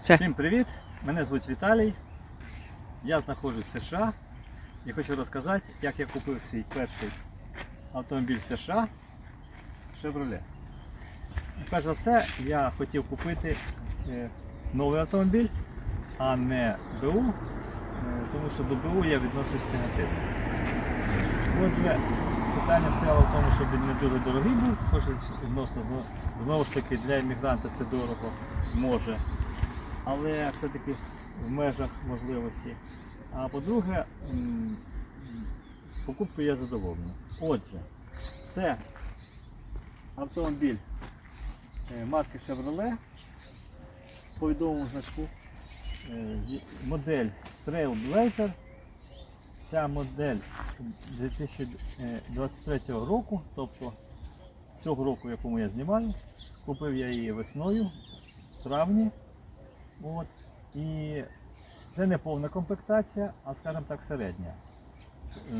Все. Всім привіт! Мене звуть Віталій. Я знаходжусь в США і хочу розказати, як я купив свій перший автомобіль з США Chevrolet. Перш за все, я хотів купити е, новий автомобіль, а не БУ, е, тому що до БУ я відношусь негативно. Отже, питання стояло в тому, щоб він не дуже дорогий був, хоч відносно знову ж таки для іммігранта це дорого може але все-таки в межах можливості. А по-друге, м, покупкою я задоволений. Отже, це автомобіль е, марки Chevrolet по відомому значку. Е, Модель Trailblazer. Ця модель 2023 року, тобто цього року, якому я знімаю, купив я її весною, в травні. От. І це не повна комплектація, а скажімо так, середня. Е,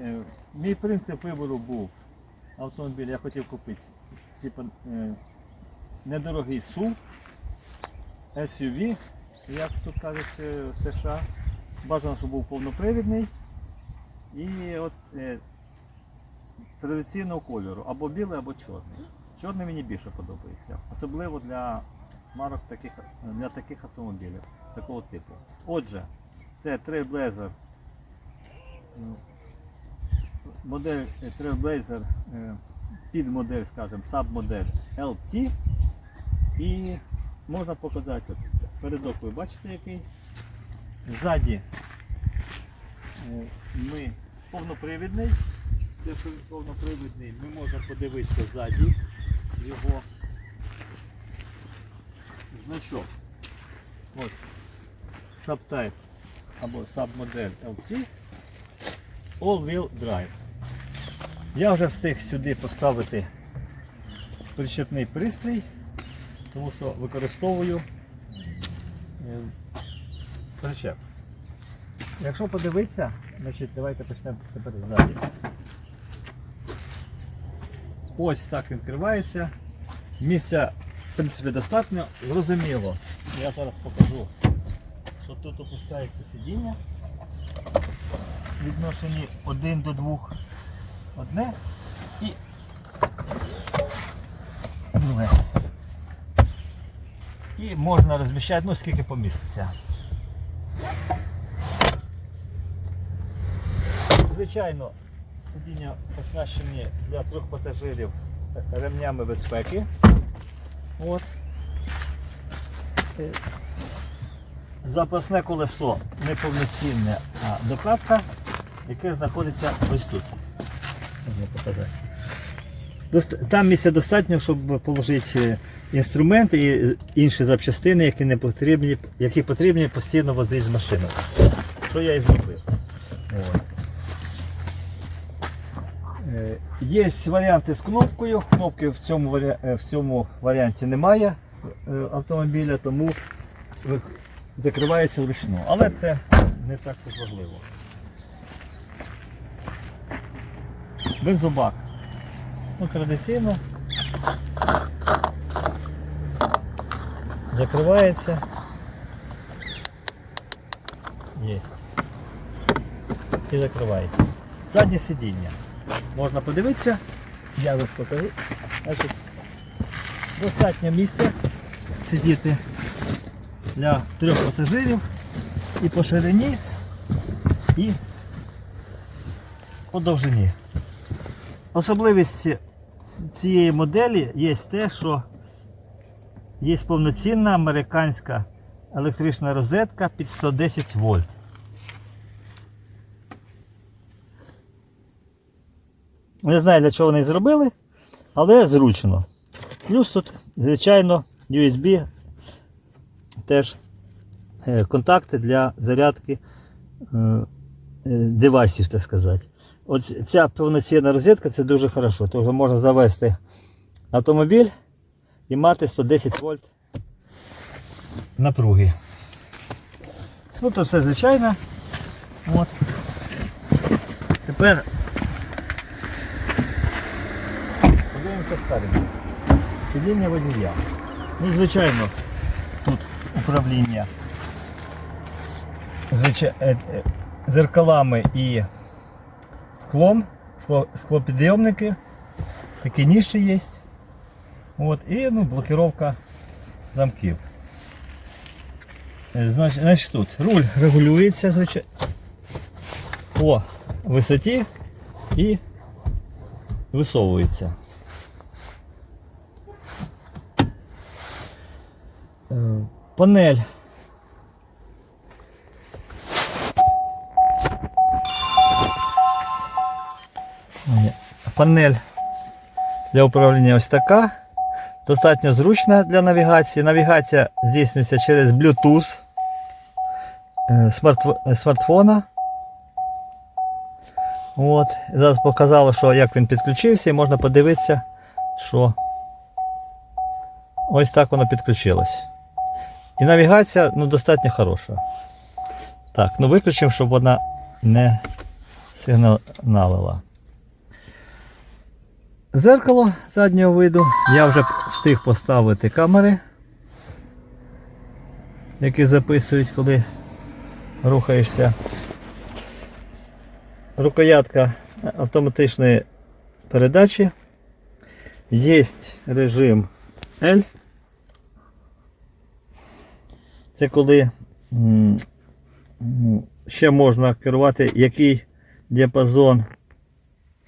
е, Мій принцип вибору був автомобіль, я хотів купити типу, е, недорогий SUV, SUV, як тут кажуть в США. Бажано, щоб був повнопривідний. І от е, традиційного кольору, або білий, або чорний. Чорний мені більше подобається, особливо для марок таких, для таких автомобілів, такого типу. Отже, це Trailblazer, м, модель е, Trailblazer е, під модель, скажімо, сабмодель LT. І можна показати, передок ви бачите який. Ззаді е, ми повнопривідний. Те, що він повнопривідний, ми можемо подивитися ззаді його значок. От. Subtype або Submodel LT All Wheel Drive. Я вже встиг сюди поставити причепний пристрій, тому що використовую е, причеп. Якщо подивитися, значить давайте почнемо тепер ззаді. Ось так відкривається. Місця принципі достатньо. Зрозуміло. Я зараз покажу, що тут опускається сидіння. Відношені один до двох. Одне і друге. І можна розміщати, ну скільки поміститься. Звичайно, сидіння оснащені для трьох пасажирів ремнями безпеки. От. Запасне колесо неповноцінне, а докатка, яке знаходиться ось тут. Там місця достатньо, щоб положити інструменти і інші запчастини, які не потрібні, які потрібні постійно возити з машиною. Що я і зробив. От. Е, Є варіанти з кнопкою. Кнопки в цьому, варі- е, в цьому варіанті немає е, автомобіля, тому закривається вручну. Але це не так важливо. Бензобак. Ну, традиційно закривається. Є. І закривається. Заднє сидіння. Можна подивитися. Я вам покажу. Достатньо місця сидіти для трьох пасажирів і по ширині, і по довжині. Особливість цієї моделі є те, що є повноцінна американська електрична розетка під 110 вольт. Не знаю для чого вони зробили, але зручно. Плюс тут, звичайно, USB теж е, контакти для зарядки е, е, девайсів, так сказати. От ця повноцінна розетка це дуже хорошо. Тому можна завести автомобіль і мати 110 вольт напруги. Ну, то все звичайно. От. Тепер подивимося спереду. Сидіння водія. Ну, звичайно, тут управління звичай... е, е, зеркалами і склом, скло... склопідйомники, такі ніші є. От, і ну, блокировка замків. Е, Значить, значить тут руль регулюється звичайно по висоті і висовується. Панель. Панель для управління ось така. Достатньо зручна для навігації. Навігація здійснюється через Bluetooth е, смартфона. От. Зараз показало, що як він підключився, і можна подивитися, що ось так воно підключилось. І навігація ну, достатньо хороша. Так, ну виключимо, щоб вона не сигналила. Зеркало заднього виду. Я вже встиг поставити камери, які записують, коли рухаєшся. Рукоятка автоматичної передачі. Є режим L. Це коли ще можна керувати, який діапазон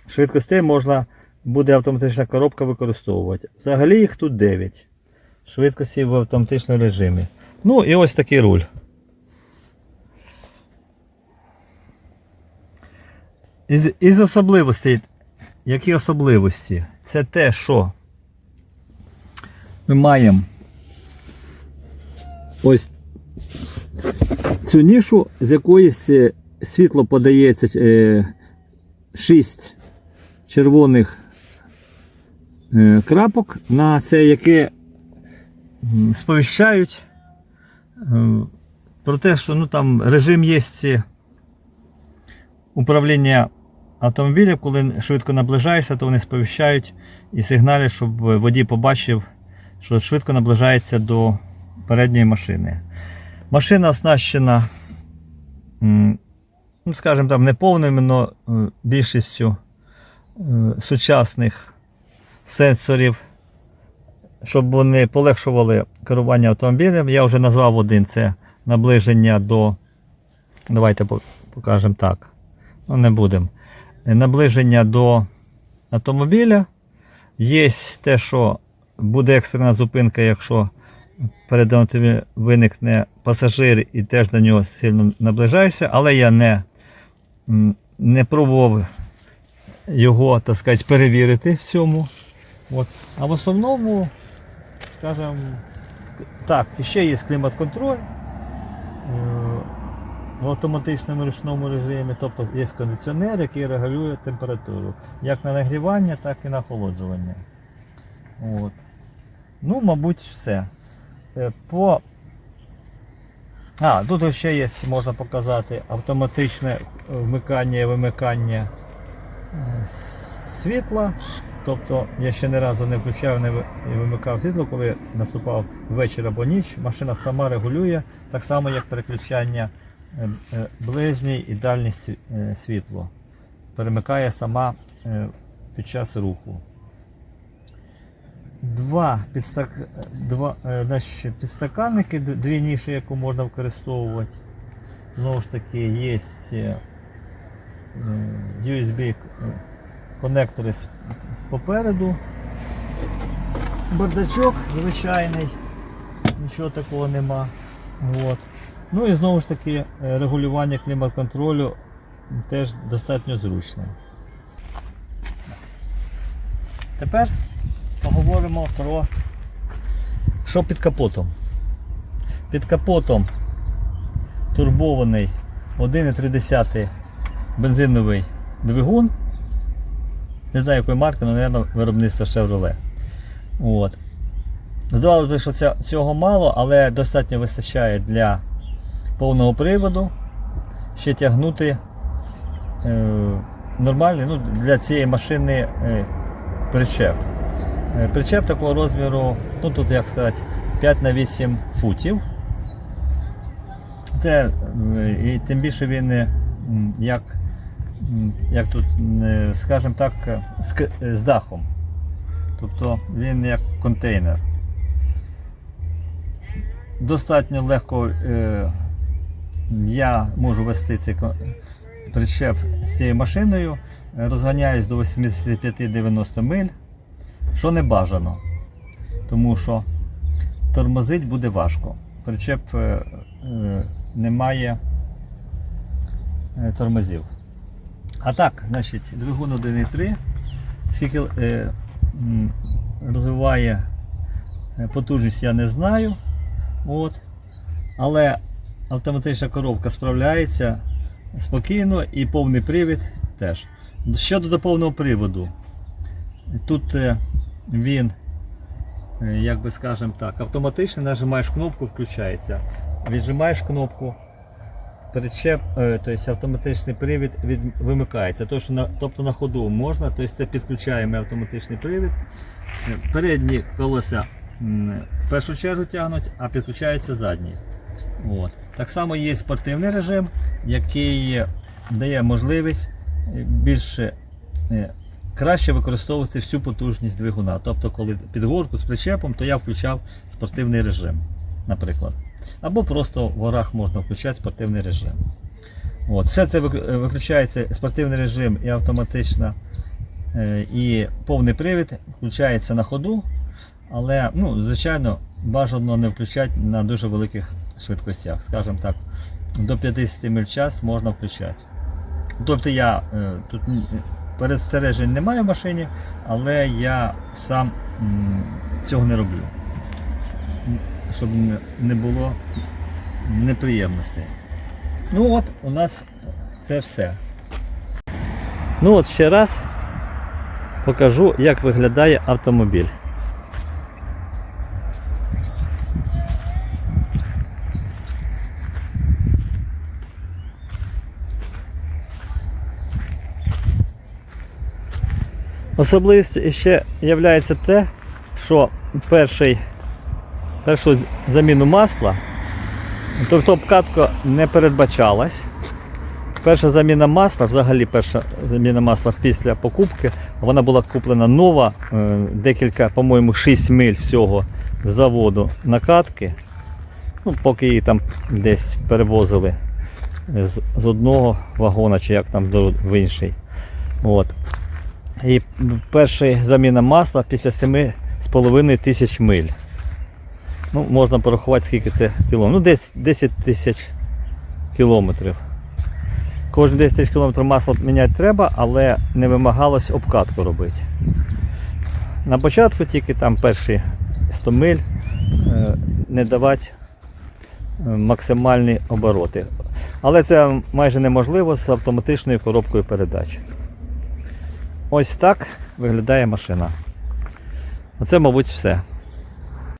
швидкостей можна буде автоматична коробка використовувати. Взагалі їх тут 9. Швидкості в автоматичному режимі. Ну і ось такий руль. Із, із особливостей, які особливості? Це те, що ми маємо ось цю нішу, з якоїсь е, світло подається е, 6 червоних е, крапок на це, яке сповіщають е, про те, що ну, там режим є управління автомобілем, коли швидко наближаєшся, то вони сповіщають і сигналять, щоб водій побачив, що швидко наближається до передньої машини. Машина оснащена, ну, скажімо там, не повним, але більшістю е, сучасних сенсорів, щоб вони полегшували керування автомобілем. Я вже назвав один це наближення до. Давайте покажемо так. Ну, не будемо. Е, Наближення до автомобіля. Є те, що буде екстрена зупинка, якщо перед автомобілем виникне пасажир і теж до нього сильно наближаєшся, але я не, не пробував його, так сказати, перевірити в цьому. От. А в основному, скажімо, так, ще є клімат-контроль е, в автоматичному ручному режимі, тобто є кондиціонер, який регулює температуру як на нагрівання, так і на охолоджування. От. Ну, мабуть, все. Е, По... А, тут ще є, можна показати автоматичне вмикання і вимикання е, світла. Тобто я ще не разу не включав не вимикав світло, коли наступав вечір або ніч. Машина сама регулює, так само як переключання е, е, ближній і дальній сві- е, світло. Перемикає сама е, під час руху. Два, підстак... Два е, значить, підстаканники, дві ніші, яку можна використовувати. Знову ж таки, є е, USB конектори попереду. Бардачок звичайний, нічого такого нема. От. Ну і знову ж таки е, регулювання клімат-контролю теж достатньо зручне. Тепер поговоримо про що під капотом. Під капотом турбований 1,3 бензиновий двигун. Не знаю якої марки, але, мабуть, виробництво Chevrolet. От. Здавалося б, що цього мало, але достатньо вистачає для повного приводу. Ще тягнути е, нормальний ну, для цієї машини е, причеп. Е, Причеп такого розміру, ну тут як сказати, 5 на 8 футів. те, е, і тим більше він е, як, як тут, скажімо так, з, дахом. Тобто він як контейнер. Достатньо легко е, я можу вести цей причеп з цією машиною, розганяюсь до 85-90 миль, що не бажано, тому що тормозить буде важко. Причеп е, е, не має е, тормозів. А так, значить, двигун 1.3, скільки е, розвиває потужність, я не знаю. От. Але автоматична коробка справляється спокійно і повний привід теж. Щодо до повного приводу, тут він, е, як би скажемо так, автоматично нажимаєш кнопку, включається. Віджимаєш кнопку, причеп, е, тобто автоматичний привід від, вимикається. Тобто на, тобто на ходу можна, тобто це підключаємо автоматичний привід. Е, Передні колеса в першу чергу тягнуть, а підключаються задні. От. Так само є спортивний режим, який дає можливість більше краще використовувати всю потужність двигуна. Тобто, коли під горку з причепом, то я включав спортивний режим, наприклад. Або просто в горах можна включати спортивний режим. От. Все це е, виключається спортивний режим і автоматично, е, і повний привід включається на ходу. Але, ну, звичайно, бажано не включати на дуже великих швидкостях. Скажімо так, до 50 миль в час можна включати. Тобто я е, тут перестережень немає в машині, але я сам цього не роблю. Щоб не- було неприємностей. Ну от, у нас це все. Ну от ще раз покажу, як виглядає автомобіль. Особливість ще є те, що перший, першу заміну масла, тобто обкатка не передбачалась. Перша заміна масла, взагалі перша заміна масла після покупки, вона була куплена нова, е, декілька, по-моєму, 6 миль всього з заводу накатки. Ну, поки її там десь перевозили з, з одного вагона чи як там в інший. От. І перша заміна масла після 7,5 тисяч миль. Ну, можна порахувати, скільки це кілометрів. Ну, десь 10 тисяч кілометрів. Кожні 10 тисяч кілометрів масло міняти треба, але не вимагалось обкатку робити. На початку тільки там перші 100 миль е, не давати е, максимальні обороти. Але це майже неможливо з автоматичною коробкою передач. Ось так виглядає машина. Оце, мабуть, все.